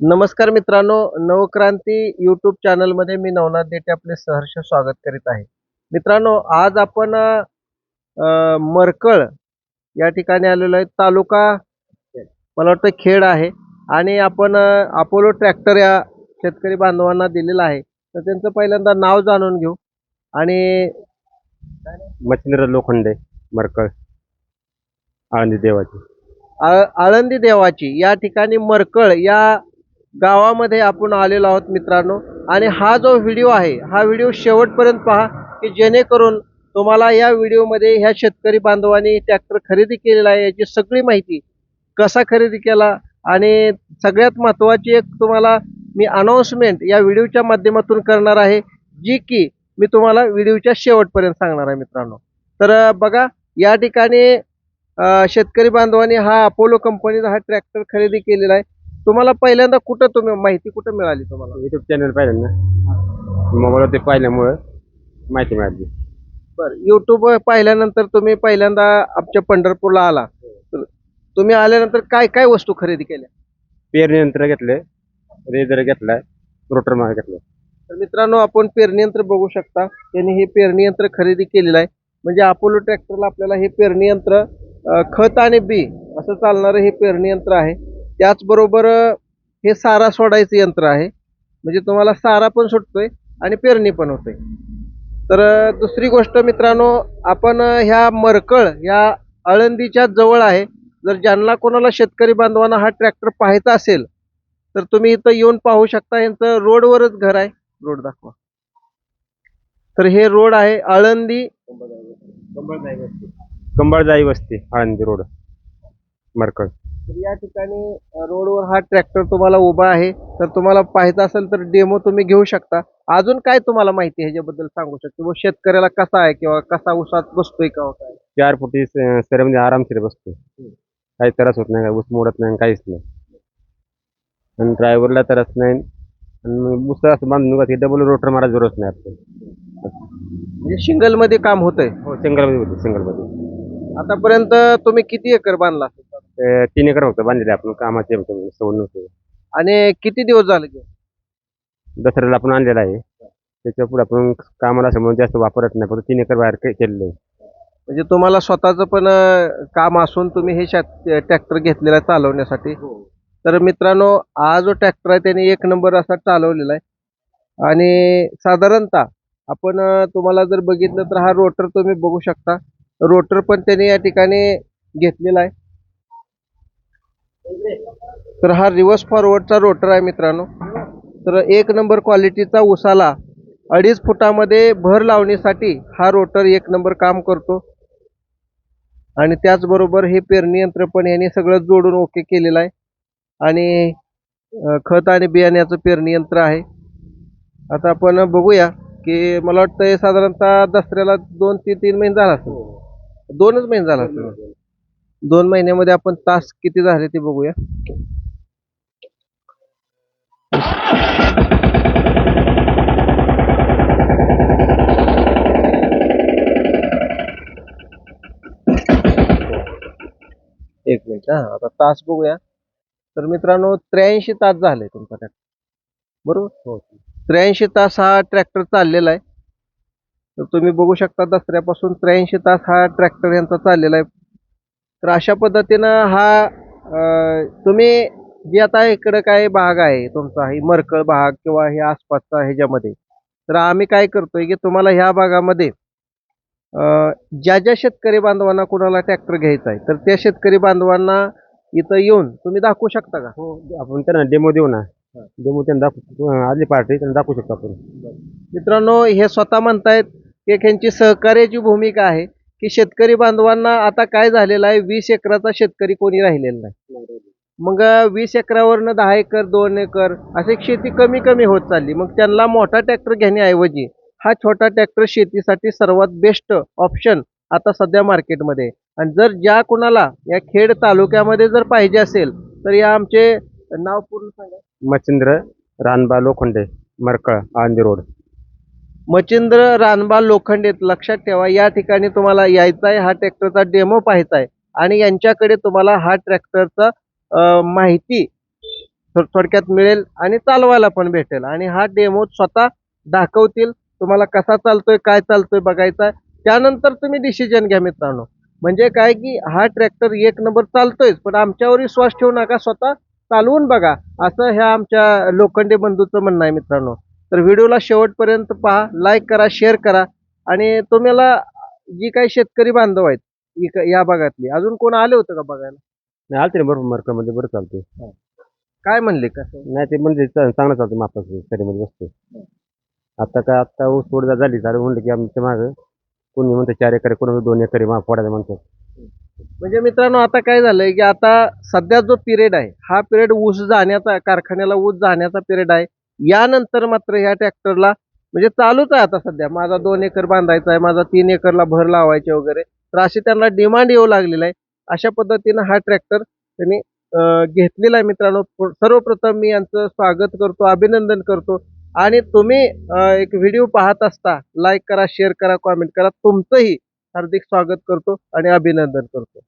नमस्कार मित्रांनो नवक्रांती युट्यूब चॅनलमध्ये मी नवनाथ देटे आपले सहर्ष स्वागत करीत आहे. मित्रांनो आज आपण मरकळ या ठिकाणी आलेलो आहे. तालुका मला वाटतं खेड आहे आणि आपण अपोलो ट्रॅक्टर या शेतकरी बांधवांना दिलेला आहे. तर त्यांचं पहिल्यांदा नाव जाणून घेऊ आणि मच्छिंद्र लोखंडे मरकळ आळंदी देवाची. आळंदी देवाची या ठिकाणी मरकळ या गावामध्ये आपण आलेलो आहोत मित्रांनो. आणि हा जो व्हिडिओ आहे हा व्हिडिओ शेवटपर्यंत पहा की जेणेकरून तुम्हाला या व्हिडिओमध्ये ह्या शेतकरी बांधवांनी ट्रॅक्टर खरेदी केलेला आहे याची सगळी माहिती कसा खरेदी केला. आणि सगळ्यात महत्त्वाची एक तुम्हाला मी अनाऊन्समेंट या व्हिडिओच्या माध्यमातून करणार आहे जी की मी तुम्हाला व्हिडिओच्या शेवटपर्यंत सांगणार आहे मित्रांनो. तर बघा या ठिकाणी शेतकरी बांधवांनी हा अपोलो कंपनीचा हा ट्रॅक्टर खरेदी केलेला आहे. तुम्हाला पहिल्यांदा कुठं तुम्ही माहिती कुठं मिळाली तुम्हाला? युट्यूब चॅनल पाहिलं ना? मोबाईलवरती पाहिल्यामुळं माहिती मिळाली. बरं युट्यूब पाहिल्यानंतर तुम्ही पहिल्यांदा आमच्या पंढरपूरला आला. तर तुम्ही आल्यानंतर काय काय वस्तू खरेदी केल्या? पेरणी यंत्र घेतले रेजर घेतलाय रोटर मार घेतलं. तर मित्रांनो आपण पेरणी यंत्र बघू शकता. त्यांनी हे पेरणी यंत्र खरेदी केलेलं आहे. म्हणजे अपोलो ट्रॅक्टरला आपल्याला हे पेरणी यंत्र खत आणि बी असं चालणारं हे पेरणी यंत्र आहे. त्याचबरोबर हे सारा सोडायचं यंत्र आहे. म्हणजे तुम्हाला सारा पण सुटतोय आणि पेरणी पण होते. तर दुसरी गोष्ट मित्रांनो आपण ह्या मरकळ या आळंदीच्या जवळ आहे. जर ज्यांना कोणाला शेतकरी बांधवांना हा ट्रॅक्टर पाहायचा असेल तर तुम्ही इथं येऊन पाहू शकता यांचं रोडवरच घर आहे. रोड दाखवा. तर हे रोड आहे आळंदी. कंबळजाई वस्ती आळंदी रोड. मरकळ. तर या ठिकाणी रोडवर हा ट्रॅक्टर तुम्हाला उभा आहे. तर तुम्हाला पाहायचा असेल तर डेमो तुम्ही घेऊ शकता. अजून काय तुम्हाला माहिती ह्याच्याबद्दल सांगू शकतो? व शेतकऱ्याला कसा आहे किंवा कसा उसात बसतोय का काय? चार फुटी सऱ्यामध्ये आरामशीर बसतो काही त्रास होत नाही ऊस मोडत नाही काहीच नाही. आणि ड्रायव्हरला त्रास नाही. आणि ऊस असं बांधून का डबल रोटर मारायची जरूरत नाही आपलं म्हणजे सिंगलमध्ये काम होतंय? हो सिंगलमध्ये होते सिंगलमध्ये आतापर्यंत तुम्ही किती एकर बांधला? तीन एकर फक्त बांधलेले आपण कामाचे सवड नव्हते. आणि किती दिवस झाले घेऊन? दसऱ्याला आपण आणलेला आहे. त्याच्या पुढे आपण कामाला असल्यामुळे जास्त वापरत नाही फक्त तीन एकर बाहेर के- केलेलं आहे. म्हणजे तुम्हाला स्वतःचं पण अ, काम असून तुम्ही हे ट्रॅक्टर घेतलेला आहे चालवण्यासाठी. तर मित्रांनो हा जो ट्रॅक्टर आहे त्याने एक नंबर असा चालवलेला आहे. आणि साधारणतः आपण अ, तुम्हाला जर बघितलं तर हा रोटर तुम्ही बघू शकता. रोटर पण त्याने या ठिकाणी घेतलेला आहे. तर हा रिव्हर्स फॉरवर्डचा रोटर आहे मित्रांनो. तर एक नंबर क्वालिटीचा उसाला अडीच फुटामध्ये भर लावण्यासाठी हा रोटर एक नंबर काम करतो. आणि त्याचबरोबर हे पेरणी यंत्र पण याने सगळं जोडून ओके केलेलं आहे. आणि खत आणि बियाण्याचं पेरणी यंत्र आहे. आता आपण बघूया की मला वाटतं हे साधारणतः दसऱ्याला दोन ते तीन महिने झाला असेल. दोनच महिने झाला असेल. दोन महिन्यामध्ये आपण तास किती झाले ते बघूया. एक मिनिट हा आता तास बघूया. तर मित्रांनो त्र्याऐंशी तास झाले तुमचा ट्रॅक्टर बरोबर? हो. त्र्याऐंशी तास हा ट्रॅक्टर चाललेला आहे. तर तुम्ही बघू शकता दसऱ्यापासून त्र्याऐंशी तास हा ट्रॅक्टर यांचा चाललेला आहे. तर अशा पद्धतीनं हा तुम्ही जे आता इकडं काय भाग आहे तुमचा ही मरकळ भाग किंवा हे आसपासचा ह्याच्यामध्ये तर आम्ही काय करतोय की तुम्हाला ह्या भागामध्ये अं, ज्या ज्या शेतकरी बांधवांना कोणाला ट्रॅक्टर घ्यायचा आहे तर त्या शेतकरी बांधवांना इथं येऊन तुम्ही दाखवू शकता का? हो आपण त्यांना डेमो देऊ ना. डेमो त्यांना दाखवू आली पार्टी त्यांना दाखवू शकतो आपण. मित्रांनो हे स्वतः म्हणतायत की त्यांची सहकार्याची भूमिका आहे. की शेतकरी बांधवांना आता काय झालेलं आहे? वीस एकराचा शेतकरी कोणी राहिलेला नाही. मग वीस एकरावरनं दहा एकर दोन एकर अशी शेती कमी कमी होत चालली. मग त्यांना मोठा ट्रॅक्टर घेण्याऐवजी हा छोटा ट्रॅक्टर शेतीसाठी सर्वात बेस्ट ऑप्शन आता सध्या मार्केटमध्ये आणि जर ज्या कुणाला या खेड तालुक्यामध्ये जर पाहिजे असेल तर या आमचे नाव पूर्ण सांगा. मच्छिंद्र रानबा लोखंडे मरकळ आळंदी रोड मचिंद्र रानबा लोखंडेत लक्षात ठेवा या ठिकाणी तुम्हाला यायचा आहे हा ट्रॅक्टरचा डेमो पाहायचा आहे. आणि यांच्याकडे तुम्हाला हा ट्रॅक्टरचा माहिती थोडक्यात मिळेल आणि चालवायला पण भेटेल. आणि हा डेमो स्वतः दाखवतील तुम्हाला कसा चालतोय काय चालतोय बघायचा त्यानंतर तुम्ही डिसिजन घ्या मित्रांनो. म्हणजे काय की हा ट्रॅक्टर एक नंबर चालतोय पण आमच्यावर विश्वास ठेवू नका स्वतः चालवून बघा. असं ह्या आमच्या लोखंडे बंधूचं म्हणणं आहे मित्रांनो. तर व्हिडिओला शेवटपर्यंत पहा लाईक करा शेअर करा. आणि तुम्हाला जी काही शेतकरी बांधव आहेत इक- या भागातली अजून कोण आले होते का बघायला? नाही आलते ना बरोबर मार्कामध्ये बरं चालते काय म्हणले कसं नाही ते म्हणजे चा- चांगलं चालतं शरीमध्ये बसतो आता काय आता ऊस तोड झाली झालं म्हणलं की आमच्या मागं कोणी म्हणतं चार एकर कोणी म्हणतं दोन एकर माप पडायचं म्हणतात. म्हणजे मित्रांनो आता काय झालंय की आता सध्या जो पिरियड आहे हा पिरियड ऊस जाण्याचा कारखान्याला ऊस जाण्याचा पिरियड आहे. यानंतर मात्र ह्या ट्रॅक्टरला म्हणजे चालूच आहे आता सध्या. माझा दोन एकर बांधायचा आहे माझा तीन एकरला भर लावायचे वगैरे. तर अशी त्यांना डिमांड येऊ लागलेला आहे. अशा पद्धतीनं हा ट्रॅक्टर त्यांनी घेतलेला आहे मित्रांनो. सर्वप्रथम मी यांचं स्वागत करतो अभिनंदन करतो. आणि तुम्ही एक व्हिडिओ पाहत असता लाईक करा शेअर करा कॉमेंट करा. तुमचंही हार्दिक स्वागत करतो आणि अभिनंदन करतो.